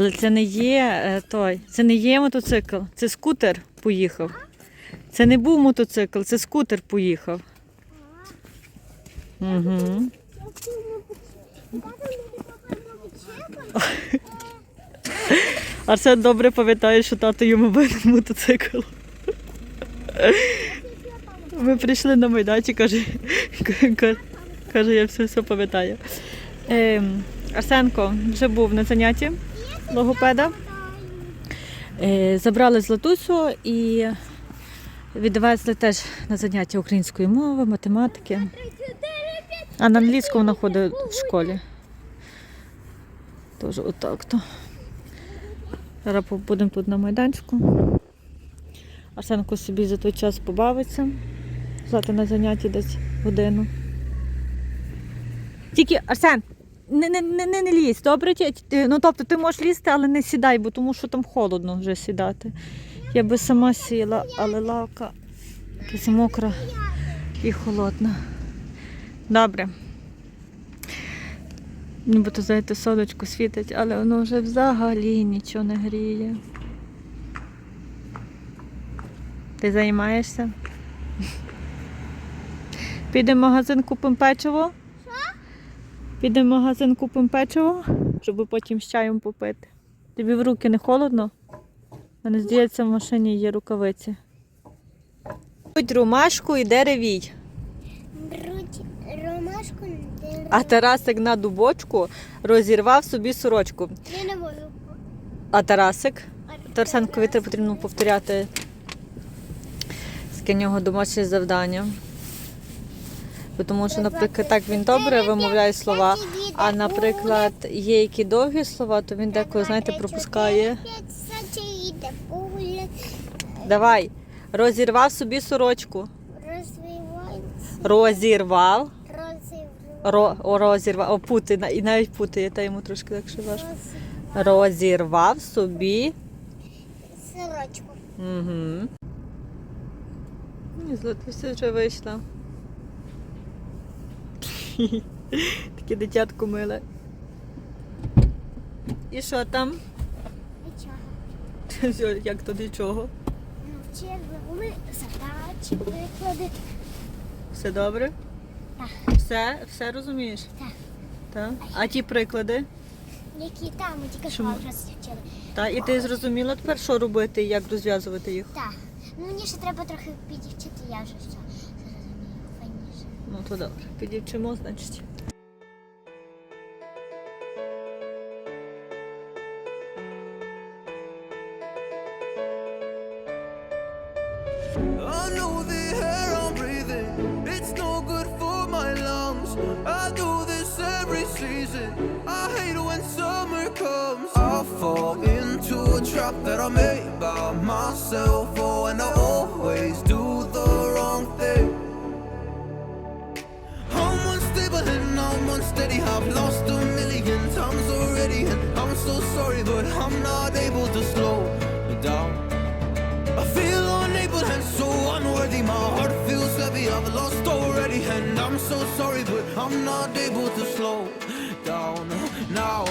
Але це не є е, той, це не є мотоцикл, це скутер поїхав. Це не був мотоцикл, це скутер поїхав. Угу. Арсен добре пам'ятає, що тато йому винен мотоцикл. Ми прийшли на майданчик, каже, каже, я все, все пам'ятаю. Ем, Арсенко вже був на занятті логопеда. Е, забрали Златусю і відвезли теж на заняття української мови, математики. А на англійську вона ходить в школі. Тож отак то. Зараз будемо тут на майданчику. Арсенко собі за той час побавиться. Взяти на занятті десь годину. Тільки, Арсен, не, не, не, не, не лізь, добре? Ну, тобто ти можеш лізти, але не сідай, бо тому що там холодно вже сідати. Я би сама сіла, але лавка якась мокра і холодна. Добре. Нібито, знаєте, сонечко світить, але воно вже взагалі нічого не гріє. Ти займаєшся? Підемо в магазин купимо печиво. Підемо в магазин купимо печиво, щоб потім з чаєм попити. Тобі в руки не холодно? Мене здається, в машині є рукавиці. Будь ромашку і деревій. Беруть ромашку, де А Тарасик на дубочку розірвав собі сорочку. я не можу. А Тарасик? Тарасенкові треба потрібно повторяти з нього домашнє завдання. Бо Тому що, наприклад, так він добре вимовляє слова, а, наприклад, є які довгі слова, то він деколи, знаєте, пропускає. Давай, розірвав собі сорочку. Розірвав. Ро, розірвав. О, пути, і навіть путає, та йому трошки легше важко. Розірвав собі. Сорочку. Угу. Златуся вже вийшла. Таке дитятко миле. І що там? Нічого. Як то нічого? Ну, вчили задачі, приклади. Все добре? Так. Все, все розумієш? Так. Так. А ті приклади? Які там, ми тільки що вже вчили. Так. І ти зрозуміла тепер, що робити і як розв'язувати їх? Так. Ну, мені ще треба трохи підівчити, я вже все No to dobrze. I know the air I'm breathing, it's no good for my lungs. I do this every season. I hate when summer comes. I fall into a trap that I made by myself. Unsteady. I've lost a million times already, and I'm so sorry, but I'm not able to slow down. I feel unable and so unworthy. My heart feels heavy. I've lost already, and I'm so sorry, but I'm not able to slow down now.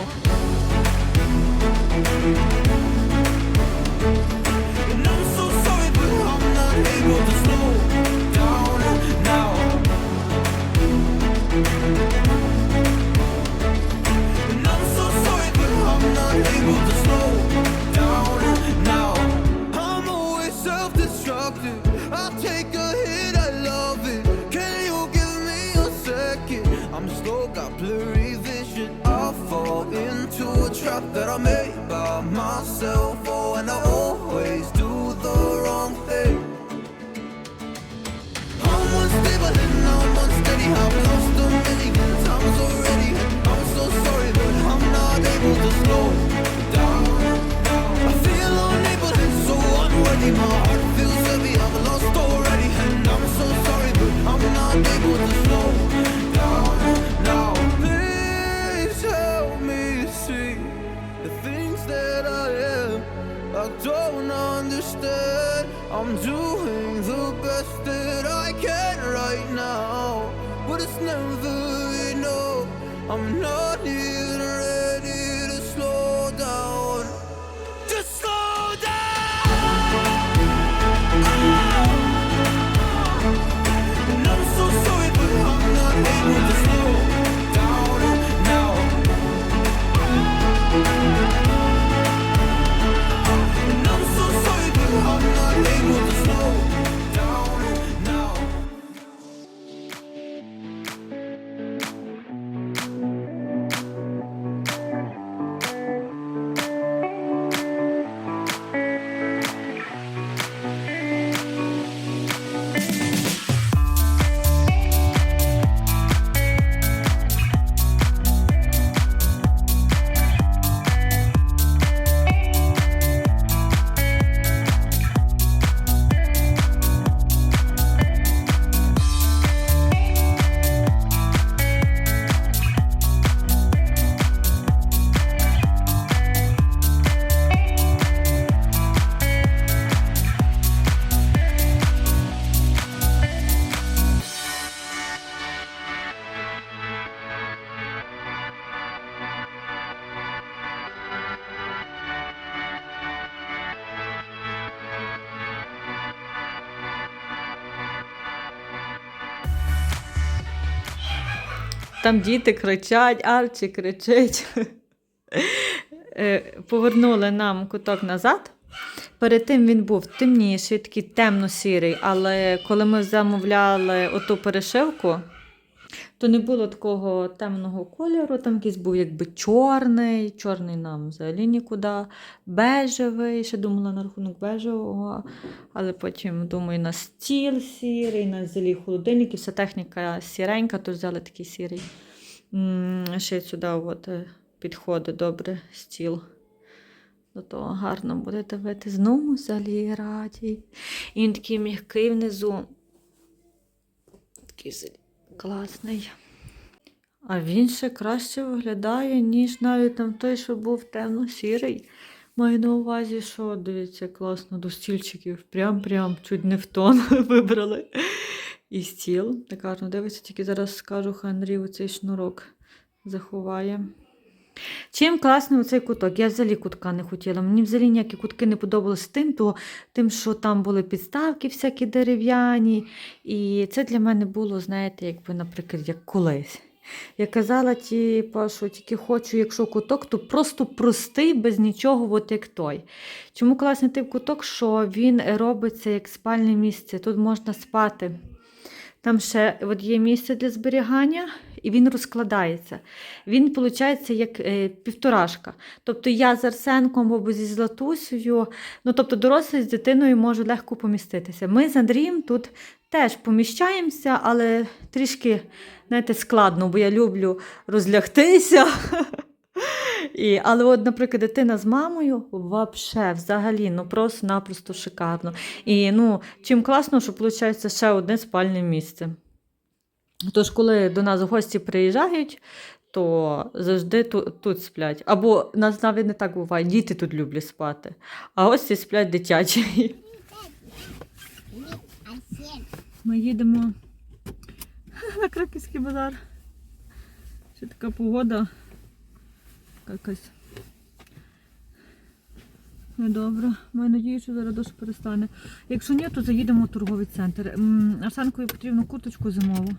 Там діти кричать, Арчі кричить. Е, Повернули нам куток назад. Перед тим він був темніший, такий темно-сірий, але коли ми замовляли оту перешивку, то не було такого темного кольору, там якийсь був якби чорний, чорний нам взагалі нікуди, бежевий, ще думала на рахунок бежевого, але потім думаю, на стіл сірий, на зелі холодильник, і вся техніка сіренька, то взяли такий сірий. Ще сюди от, е, підходить добре стіл. До того гарно буде дивитись. Ну, взагалі раді. І він такий м'який внизу. Такий взагалі класний. А він ще краще виглядає, ніж навіть там той, що був темно-сірий. Маю на увазі, що дивіться, класно до стільчиків. Прям-прям чуть не в тон вибрали. І стіл. Так гарно дивиться, тільки зараз скажу, хай Андрій оцей шнурок заховає. Чим класний оцей куток? Я взагалі кутка не хотіла. Мені взагалі ніякі кутки не подобалися тим, то, тим, що там були підставки всякі дерев'яні. І це для мене було, знаєте, якби, наприклад, як колись. Я казала, типу, що тільки хочу, якщо куток, то просто простий, без нічого, от як той. Чому класний тип куток, що він робиться як спальне місце. Тут можна спати. Там ще от є місце для зберігання, і він розкладається. Він, виходить, як е, півторашка. Тобто я з Арсенком або зі Златусею, ну тобто дорослий з дитиною може легко поміститися. Ми з Андрієм тут теж поміщаємося, але трішки знаєте, складно, бо я люблю розлягтися. І, але, от, наприклад, дитина з мамою вообще, взагалі, ну просто-напросто шикарно. І ну, чим класно, що виходить ще одне спальне місце. Тож, коли до нас гості приїжджають, то завжди тут, тут сплять. Або нас навіть не так буває, діти тут люблять спати, а гості сплять дитячі. Ми їдемо на Краківський базар. Ще така погода. Якась недобра. Маю надію, що зараз дощ перестане. Якщо ні, то заїдемо в торговий центр. Арсенкові потрібно курточку зимову.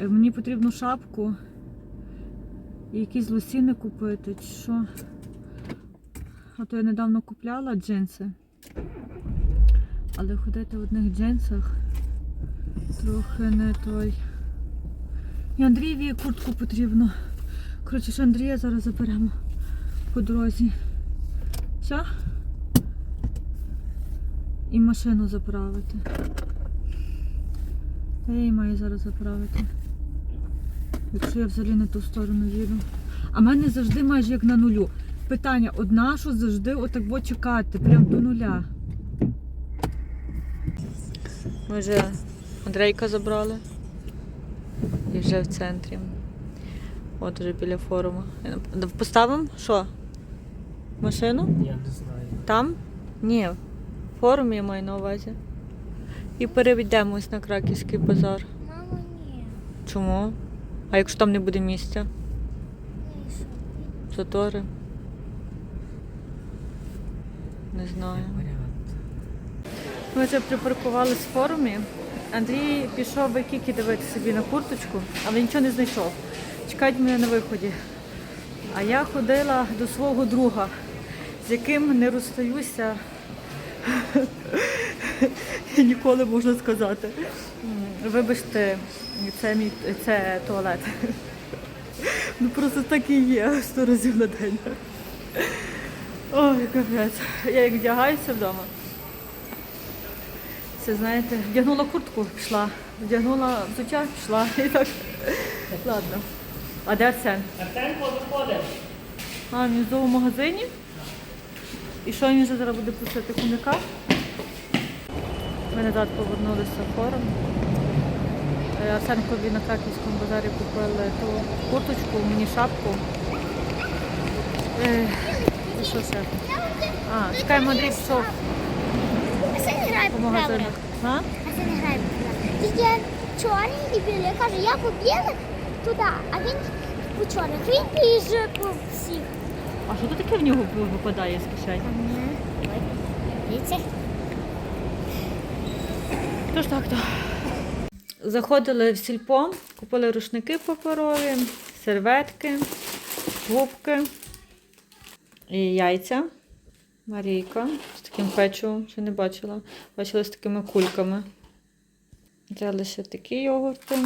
Е, Мені потрібну шапку. І якісь лосіни купити, чи що. А то я недавно купляла джинси. Але ходити в одних джинсах трохи не той. І Андрієві куртку потрібно. Коротше, що Андрія зараз заберемо по дорозі. Все? І машину заправити. Я її маю зараз заправити. Якщо я взагалі не ту сторону їду. А в мене завжди майже як на нулю. Питання, одна, що завжди отак бо чекати, прям до нуля. Ми вже Андрейка забрали. І вже в центрі. От вже біля форуму. Поставимо що? Машину? Я не знаю. Там? Ні. Форум я маю на увазі. І переведемось на Краківський базар. Мамо, ні. Чому? А якщо там не буде місця? Ні, що? Затори? Не знаю. Ми вже припаркувались в форумі. Андрій пішов в Кікі дивитися собі на курточку, але нічого не знайшов. Чекають мене на виході. А я ходила до свого друга, з яким не розстаюся ніколи можна сказати. Вибачте, це мій це туалет. Ну просто так і є сто разів на день. Ой, капець. Я як вдягаюся вдома. Це знаєте, вдягнула куртку, пішла, вдягнула взуття, пішла і так. Ладно. А де Арсен? Артемко виходить. А, він в зоомагазині. І що він вже зараз буде пустити хомяка? Ми назад повернулися в форум. Е, Арсенкові на Краківському базарі купили ту курточку, мені шапку. Е, і що ще? А, чекаємо, Андрій пішов А це не грає по магазинах. А? Це не грає по. Тільки чорний і білий. Каже, я побігла туди, а він по чорних. Він біже по всіх. А що тут таке в нього випадає з кишень? Дивіться. Тож так, то. Заходили в сільпо, купили рушники паперові, серветки, губки і яйця. Марійка з таким печивом, ще не бачила. Бачила з такими кульками. Взяли ще такі йогурти.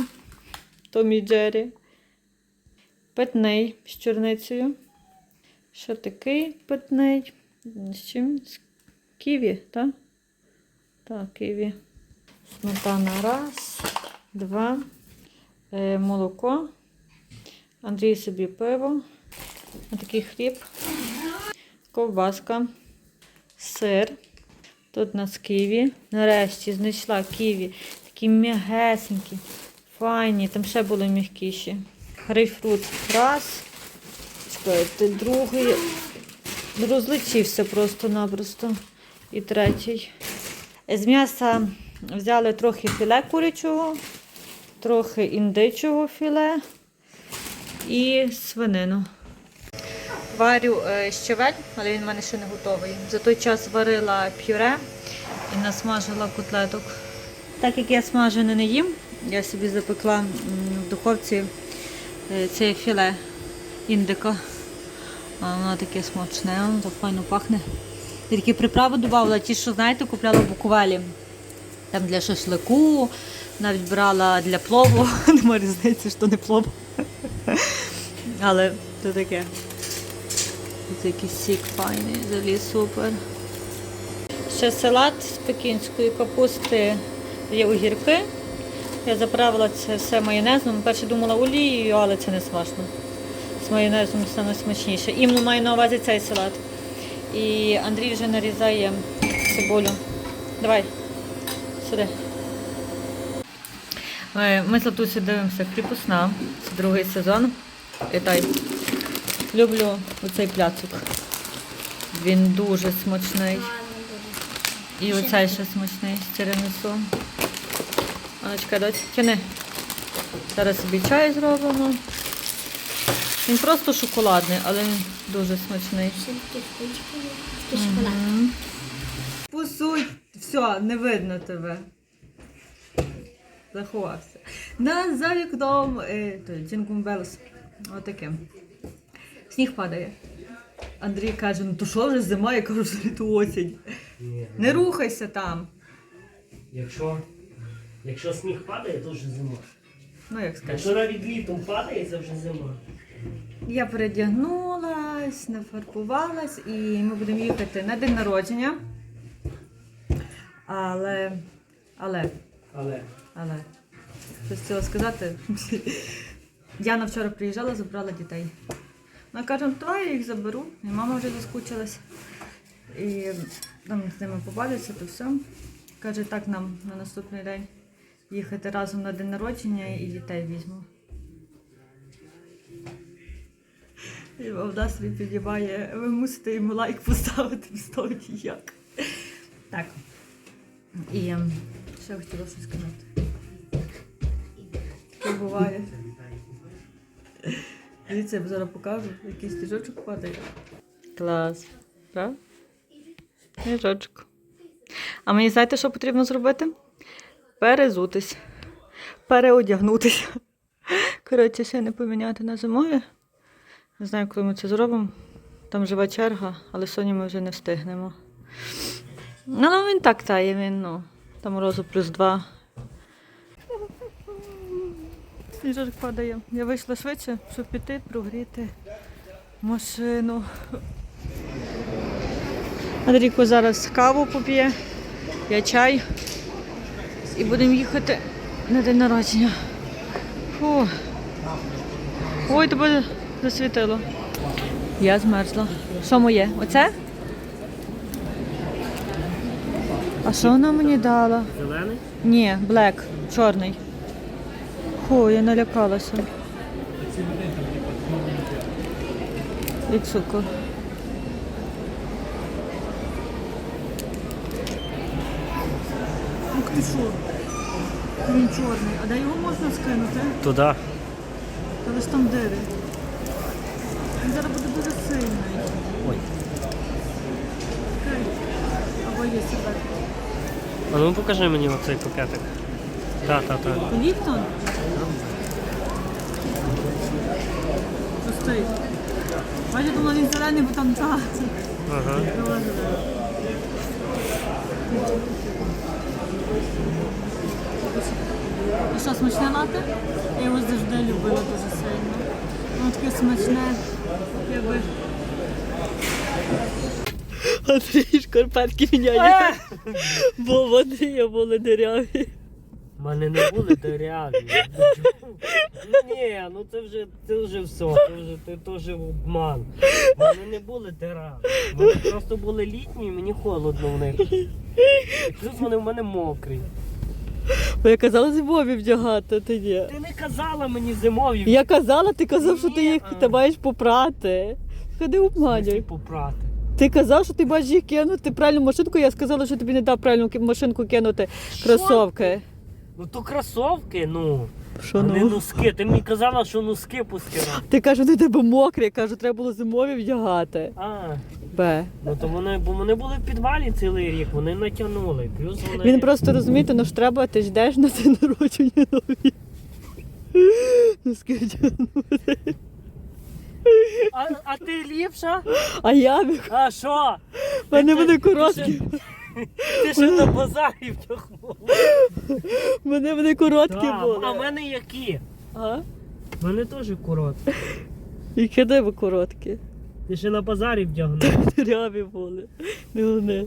Томі Джері. Питний з чорницею. Ще такий питний. З чим? З ківі, так? Так, ківі. Сметана раз, два. Е, молоко. Андрій собі пиво. Отакий хліб. Ковбаска. Сир. Тут у нас ківі. Нарешті знайшла ківі. Такі м'ягесенькі, файні. Там ще були м'якіші. Грейпфрут раз. Чекайте, другий. Розлетівся просто-напросто. І третій. З м'яса взяли трохи філе курячого, трохи індичого філе і свинину. Варю е, щавель, але він в мене ще не готовий. За той час варила пюре і насмажила котлеток. Так як я смажене не їм, я собі запекла в духовці е, це філе індика. Воно таке смачне, воно так файно пахне. Я такі приправи додавала, ті, що знаєте, купляла в Буковелі. Там для шашлику, навіть брала для плову. Нема різниці, що не плов. Але це таке. Це якийсь сік файний, взагалі супер. Ще салат з пекінської капусти є огірки. Я заправила це все майонезом. Перше думала олією, але це не смачно. З майонезом саме смачніше. Іменно маю на увазі цей салат. І Андрій вже нарізає цибулю. Давай, сюди. Е, Ми з Латусі дивимося кріпосна. Це другий сезон. Вітай. Люблю оцей пляцок. Він дуже смачний. І оцей ще смачний з тирамісу. Аночка, дось, тяни. Зараз собі чай зробимо. Він просто шоколадний, але він дуже смачний. Посудь, все, не видно тебе. Заховався. На за вікном е, той, Jingle Отаке. Сніг падає. Андрій каже: ну то що вже зима, я кажу, що літо осінь. Ні. Не рухайся там. Якщо, якщо сніг падає, то вже зима. Ну, як скажеш. Якщо навіть літом падає, це вже зима. Я передягнулась, нафарбувалась і ми будемо їхати на день народження. Але, але, Але але, щось хотіла сказати. Яна вчора приїжджала, забрала дітей. Вона каже, «Ну, то я їх заберу. І мама вже заскучилась. І там з ними побавиться, то все. Каже, так нам на наступний день їхати разом на день народження і дітей візьму. І вона собі підіймає, ви мусите йому лайк поставити без того ніяк. Так. І ем, ще хотіла щось сказати. Таке буває. Дивіться, я зараз покажу, який стіжочок падає. Клас. Правда? Сніжочок. А мені знаєте, що потрібно зробити? Перезутись, переодягнутися. Коротше, ще не поміняти на зимові. Не знаю, коли ми це зробимо. Там жива черга, але сьогодні ми вже не встигнемо. Ну, ну він так тає, він, ну, там морозу плюс два. Сніжок падає. Я вийшла швидше, щоб піти, прогріти машину. Андрійко зараз каву поп'є, я чай. І будемо їхати на день народження. Фу. Ой, тебе засвітило. Я змерзла. Що моє? Оце? А що вона мені дала? зелений? Ні, блек, чорний. Фу, я налякалася. І цукор. Ух ти що? Він чорний. А де його можна скинути? Туди. Але ж там дев'ять. Він зараз буде дуже сильний. Ой. Чекай. Або є себе. А ну покажи мені оцей пакетик. Так, так, так. Ліптон? Пустий. Бачу, думала, він зелений, бо там та. Ага. І що, смачне лати? Я його завжди любила дуже. Воно таке смачне, якби. Андрій шкарпетки міняє. Бо вони були диряві. У мене не були дерев'яні. Ні, ну це вже це вже все, це вже це теж обман. У мене не були дерев'яні. Вони просто були літні і мені холодно в них. Плюс вони в мене мокрі. Бо я казала зимові вдягати, ти ні. Ти не казала мені зимові Я казала, ти казав, що ти їх Ні. ти маєш попрати. Ходи обманюй. попрати. Ти казав, що ти маєш їх кинути правильну машинку, я сказала, що тобі не дав правильну ки- машинку кинути кросовки. Ну то кросовки, ну. Що не ну? носки. Ти мені казала, що носки постирати. Ти кажеш, вони тебе мокрі, я кажу, треба було зимові вдягати. А, Б. ну то вони, бо вони були в підвалі цілий рік, вони натягнули. Плюс вони. Він просто розумієте, ну ж треба, ти ж йдеш на день народження нові. Ну скажи, А, а ти ліпша? а я А що? мене вони короткі. Ти ще на базарі втягнула. Мене вони короткі Так, були. А в мене які? А? В мене теж короткі. Які диви короткі. Ти ще на базарі вдягнула. Диряві були. Не вони.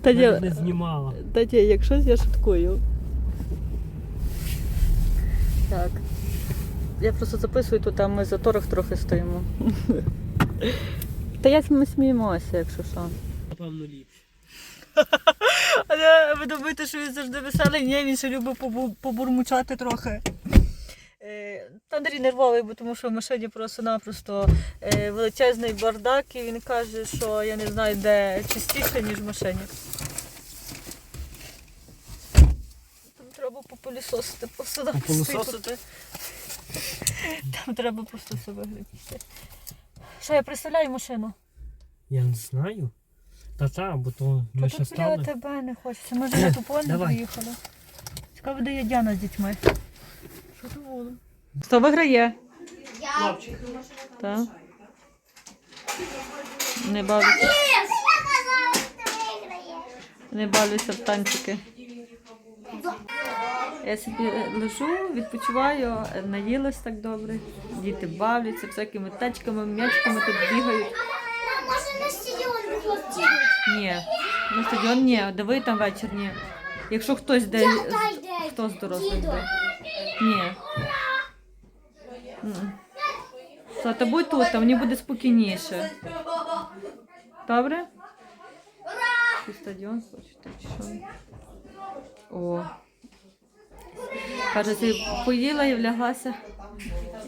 Та Навіть ні, не знімала. та ні, якщо я шуткую. Так. Я просто записую, то там ми за торох трохи стоїмо. Та як ми сміємося, якщо що. Напевно, ліпше. Але ви думаєте, що він завжди веселий? Ні, він ще любить побурмучати трохи. Е, Та Андрій нервовий, бо тому що в машині просто-напросто е, величезний бардак, і він каже, що я не знаю, де чистіше, ніж в машині. Там треба попилісосити, просто там Там треба просто все виглядіти. Що я представляю машину? Я не знаю. Та та, бо то ми ще тут біля тебе не хочеться. Може на тупо не Давай. поїхали. Цікаво, де є Діана з дітьми. Що це було? Хто виграє? Хлопчик. Так. Не бавлюся, Я казала, що ти виграєш. не бавлюся в танчики. Я собі лежу, відпочиваю, наїлась так добре. Діти бавляться всякими тачками, м'ячками тут бігають. Мам, може на стадіон хлопці? Ні, на стадіон ні, диви там вечір ні. Якщо хтось де. Хто з дорослих йде? Ні. М-м. Та будь тут, а мені буде спокійніше. Добре? Чи стадіон хочете, чи що? О. Каже, ти поїла і вляглася.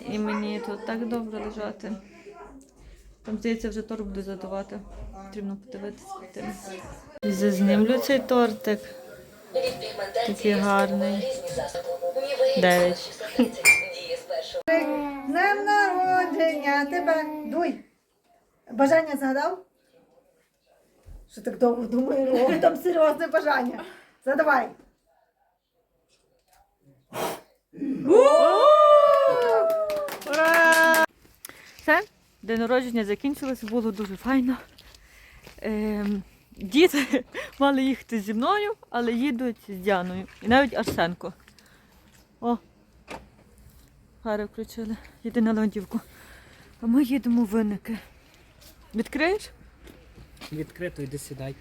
І мені тут так добре лежати. Там, здається, вже торт буде задавати. Потрібно подивитися. Зазнімлю цей тортик. Такий гарний. Дев'ять. Днем народження тебе. Дуй. Бажання згадав? Що так довго думаю, там серйозне бажання. Задавай. Все, день народження закінчилося, було дуже файно. Ем, діти мали їхати зі мною, але їдуть з Діаною. І навіть Арсенко. О, фари включили. єдина на Леонтівку. А ми їдемо в виники. Відкриєш? Відкрито, йди сідай.